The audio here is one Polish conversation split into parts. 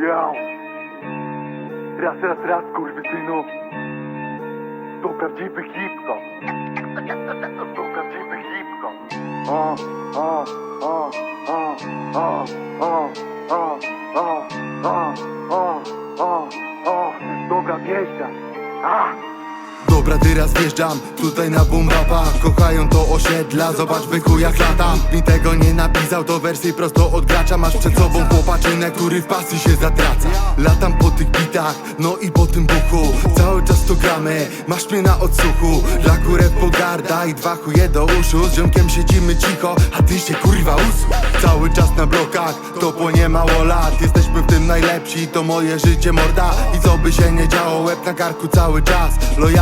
Yo. Raz, raz, raz, kurwysynu. To prawdziwy hip-hop. To prawdziwy hip-hop. O, o, o, o, o, o, o, o, o, o, o, o. Dobra wjeżdża. A! Dobra, teraz wjeżdżam tutaj na boom bapa Kochają to osiedla, zobacz byku jak latam Mi tego nie napisał, to wersji prosto od gracza. Masz przed sobą chłopaczynę, który w pasji się zatraca. Latam po tych bitach, no i po tym buchu. Cały czas to gramy, masz mnie na odsłuchu. Dla górę pogarda i dwa chuje do uszu. Z ziomkiem siedzimy cicho, a ty się kurwa usłuch Cały czas na blokach, to po nie mało lat. Jesteśmy w tym najlepsi, to moje życie morda. I co by się nie działo, łeb na karku cały czas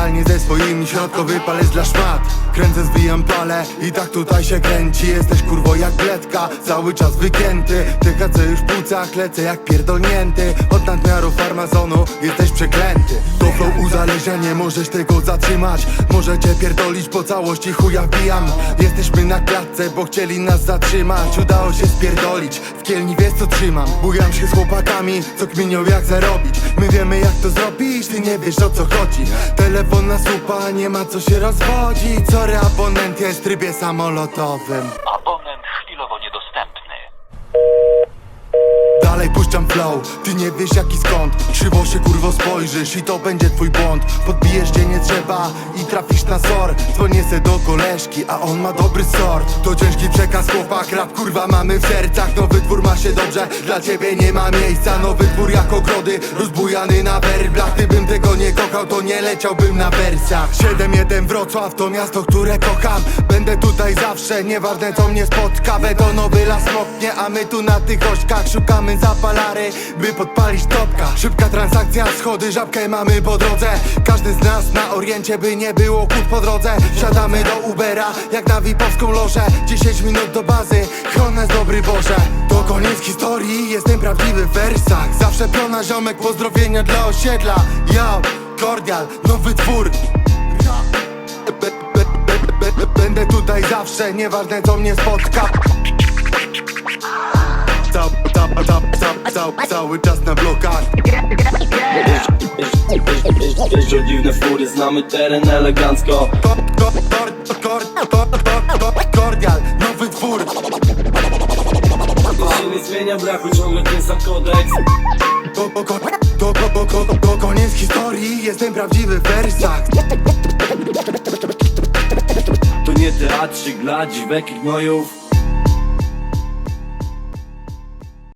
Lojalnie ze swoimi środkowy palec dla szmat. Kręcę, zwijam pale i tak tutaj się kręci. Jesteś kurwo jak bledka, cały czas wygięty. THC już w płucach, lecę jak pierdolnięty nadmiaru farmazonu jesteś przeklęty. To flow uzależnienie, możesz tego zatrzymać. Możecie pierdolić po całości, chuja wbijam. Jesteśmy na klatce, bo chcieli nas zatrzymać. Udało się spierdolić, w kielni wiesz co trzymam. Bujam się z chłopakami, co kminią jak zarobić. My wiemy jak to zrobić, ty nie wiesz o co chodzi. Telefon na słupa, nie ma co się rozwodzić. Sorry, abonent jest w trybie samolotowym puszczam flow, ty nie wiesz jaki skąd. Krzywo się kurwo spojrzysz i to będzie twój błąd. Podbijesz gdzie nie trzeba i trafisz na sor. Dzwonię se do koleżki, a on ma dobry sort. To ciężki przekaz chłopak, rap kurwa mamy w sercach. Nowy twór ma się dobrze, dla ciebie nie ma miejsca. Nowy twór jak ogrody, rozbujany na werblach. Gdybym tego nie kochał, to nie leciałbym na wersach 7-1 Wrocław to miasto, które kocham. Będę tutaj zawsze, nieważne co mnie spotka. Betonowy las moknie, a my tu na tych ośkach Szukamy zapalary, by podpalić topka. Szybka transakcja, schody, żabkę mamy po drodze. Każdy z nas na oriencie, by nie było kłód po drodze. Wsiadamy do Ubera, jak na VIP-owską lożę. 10 minut do bazy, chrones dobry Boże. To koniec historii, jestem prawdziwy w wersach. Zawsze piona ziomek, pozdrowienia dla osiedla. Yo, kordial, nowy twór. Będę tutaj zawsze, nieważne co mnie spotka. Cał, cał, cał, cał, cał, cały czas na blokach Jeżdżą dziwne fury, znamy teren elegancko. Kor, kor, kor, kor, kor, kor, kor, Kordial, nowy się nie zmienia, brakuje ciągle ten sam kodeks. To, to, to, koniec historii, jestem prawdziwy wersach. To nie teatrzyk dla dziwek i gnojów